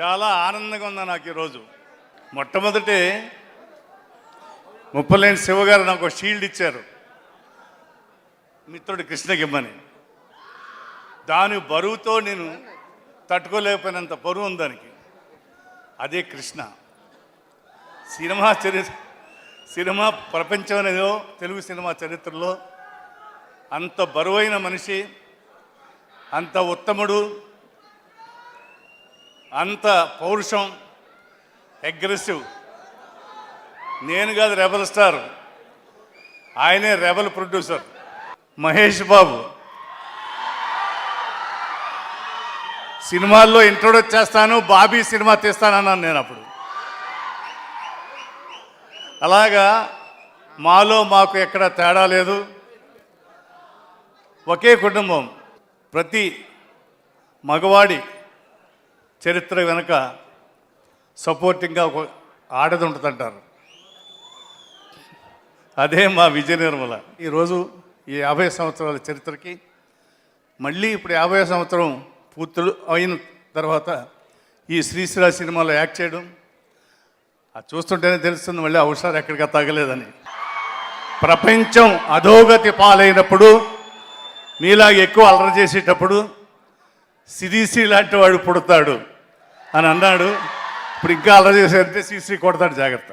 చాలా ఆనందంగా ఉంది నాకు ఈరోజు? మొట్టమొదటి ముప్పలేని శివగారు నాకు ఒక షీల్డ్ ఇచ్చారు. మిత్రుడు కృష్ణగిమ్మని దాని బరువుతో నేను తట్టుకోలేకపోయినంత బరువు ఉంది దానికి. అదే కృష్ణ. సినిమా చరిత్ర సినిమా ప్రపంచం అనేదో తెలుగు సినిమా చరిత్రలో అంత బరువైన మనిషి అంత ఉత్తముడు అంత పౌరుషం అగ్రెసివ్ నేను కాదు రెబల్ స్టార్ ఆయనే రెబల్ ప్రొడ్యూసర్ మహేష్ బాబు. సినిమాల్లో ఇంట్రొడ్యూస్ చేస్తాను బాబీ సినిమా తీస్తానన్నాను నేను అప్పుడు. అలాగా మాలో మాకు ఎక్కడ తేడా లేదు. ఒకే కుటుంబం. ప్రతి మగవాడి చరిత్ర వెనుక సపోర్టింగ్గా ఒక ఆడది ఉంటుందంటారు. అదే మా విజయ నిర్మల. ఈరోజు ఈ యాభై సంవత్సరాల చరిత్రకి మళ్ళీ ఇప్పుడు యాభై సంవత్సరం పూర్తులు అయిన తర్వాత ఈ శ్రీశ్రీ సినిమాలో యాక్ట్ చేయడం అది చూస్తుంటేనే తెలుస్తుంది మళ్ళీ అవసరం ఎక్కడికి తగ్గలేదని ప్రపంచం అధోగతి పాలైనప్పుడు మీలాగా ఎక్కువ అలర చేసేటప్పుడు సిరిసి లాంటి వాడు పుడతాడు. అని అన్నాడు. ఇప్పుడు ఇంకా అలా చేసేది శ్రీశ్రీ కొడతాడు జాగ్రత్త.